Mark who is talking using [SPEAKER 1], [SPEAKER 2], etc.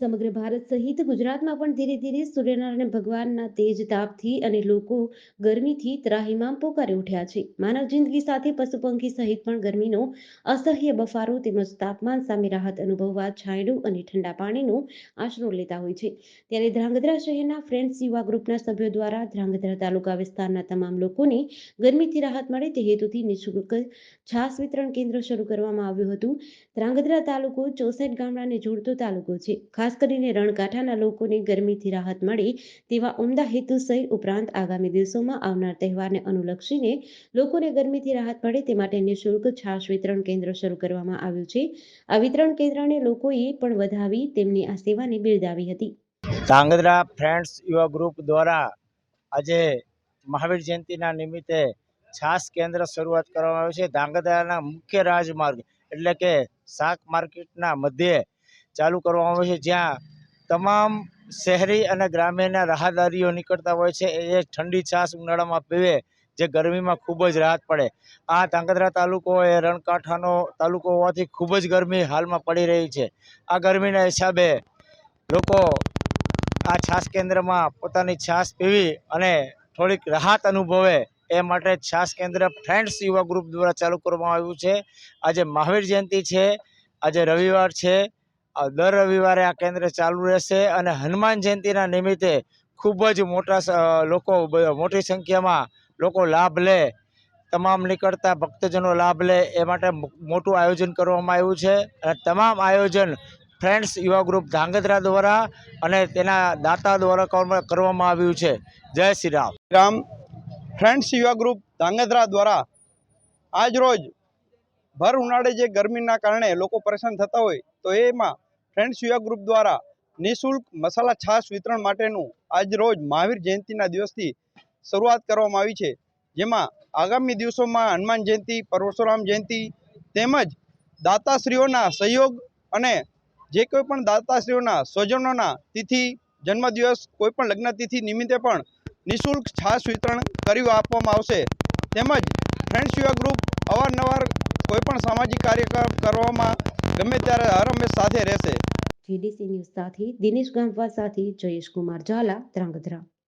[SPEAKER 1] સમગ્ર ભારત સહિત ગુજરાતમાં પણ ધીરે ધીરે સૂર્યનારાયણ ભગવાનના તેજ તાપથી અને લોકો ગરમીથી ત્રાહીમામ પોકારી ઉઠ્યા છે. માનવ જિંદગી સાથે પશુ પંખી સહિત પણ ગરમીનો અસહ્ય બફારો તેમજ તાપમાન સામે રાહત અનુભવવા છાંયડું અને ઠંડા પાણીનો આશરો લેતા હોય છે. ત્યારે ધ્રાંગધ્રા શહેરના ફ્રેન્ડ્સ યુવા ગ્રુપના સભ્યો દ્વારા ધ્રાંગધ્રા તાલુકા વિસ્તારના તમામ લોકોને ગરમીથી રાહત મળે તે હેતુથી નિઃશુલ્ક છાસ વિતરણ કેન્દ્ર શરૂ કરવામાં આવ્યું હતું. ધ્રાંગધ્રા તાલુકો ચોસઠ ગામડાને જોડતો તાલુકો છે. ખાસ કરીને રણકાંઠાના લોકોને ગરમીથી રાહત મળે તેવા ઉમદા હેતુસર ઉપરાંત આગામી દિવસોમાં આવનાર તહેવારને અનુલક્ષીને લોકોને ગરમીથી રાહત મળે તે માટે નિઃશુલ્ક છાશ વિતરણ કેન્દ્ર શરૂ કરવામાં આવ્યું છે. આ વિતરણ કેન્દ્રને લોકોએ પણ વધાવી તેમની આ સેવાને બિરદાવી હતી.
[SPEAKER 2] ધાંગધ્રા ફ્રેન્ડ્સ યુવા ગ્રુપ દ્વારા આજે મહાવીર જયંતિના નિમિત્તે છાસ કેન્દ્ર શરૂઆત કરવામાં આવ્યું છે. ધાંગધ્રાના મુખ્ય રાજમાર્ગ એટલે કે શાક માર્કેટના મધ્યે ચાલુ કરવામાં આવે છે, જ્યાં તમામ શહેરી અને ગ્રામ્યના રાહદારીઓ નીકળતા હોય છે. એ ઠંડી છાશ ઉનાળામાં પીવે, જે ગરમીમાં ખૂબ જ રાહત પડે. આ ધાંગધ્રા તાલુકો એ રણકાંઠાનો તાલુકો હોવાથી ખૂબ જ ગરમી હાલમાં પડી રહી છે. આ ગરમીના હિસાબે લોકો આ છાસ કેન્દ્રમાં પોતાની છાસ પીવી અને થોડીક રાહત અનુભવે એ માટે છાસ કેન્દ્ર ફ્રેન્ડ્સ યુવા ગ્રુપ દ્વારા ચાલુ કરવામાં આવ્યું છે. આજે મહાવીર જયંતિ છે, આજે રવિવાર છે દર રવિવારે આ કેન્દ્ર ચાલુ રહેશે અને હનુમાન જયંતિના નિમિત્તે ખૂબ જ મોટા લોકો મોટી સંખ્યામાં લોકો લાભ લે, તમામ નીકળતા ભક્તજનો લાભ લે, એ માટે મોટું આયોજન કરવામાં આવ્યું છે. અને તમામ આયોજન ફ્રેન્ડ્સ યુવા ગ્રુપ ધાંગધ્રા દ્વારા અને તેના દાતા દ્વારા કરવામાં આવ્યું છે. જય શ્રી રામ.
[SPEAKER 3] રામ. ફ્રેન્ડ્સ યુવા ગ્રુપ ધાંગધ્રા દ્વારા આજ રોજ ભર ઉનાળે જે ગરમીના કારણે લોકો પરેશાન થતા હોય, તો એમાં ફ્રેન્ડ્સ યુવા ગ્રુપ દ્વારા નિઃશુલ્ક મસાલા છાશ વિતરણ માટેનું આજ રોજ મહાવીર જયંતિના દિવસથી શરૂઆત કરવામાં આવી છે. જેમાં આગામી દિવસોમાં હનુમાન જયંતિ પરશુરામ જયંતિ તેમજ દાતાશ્રીઓના સહયોગ અને જે કોઈ પણ દાતાશ્રીઓના સ્વજનોના તિથિ, જન્મદિવસ, કોઈ પણ લગ્ન તિથિ નિમિત્તે પણ નિઃશુલ્ક છાશ વિતરણ કરી આપવામાં આવશે. તેમજ ફ્રેન્ડ્સ યુવા ગ્રુપ સામાજિક કાર્યક્રમ કરવામાં ગમે ત્યારે હર સાથે રહેશે.
[SPEAKER 1] જીડીસી ન્યૂઝ સાથે દિનેશ ગામવા સાથે જયેશ કુમાર ઝાલા, ધ્રાંગધ્રા.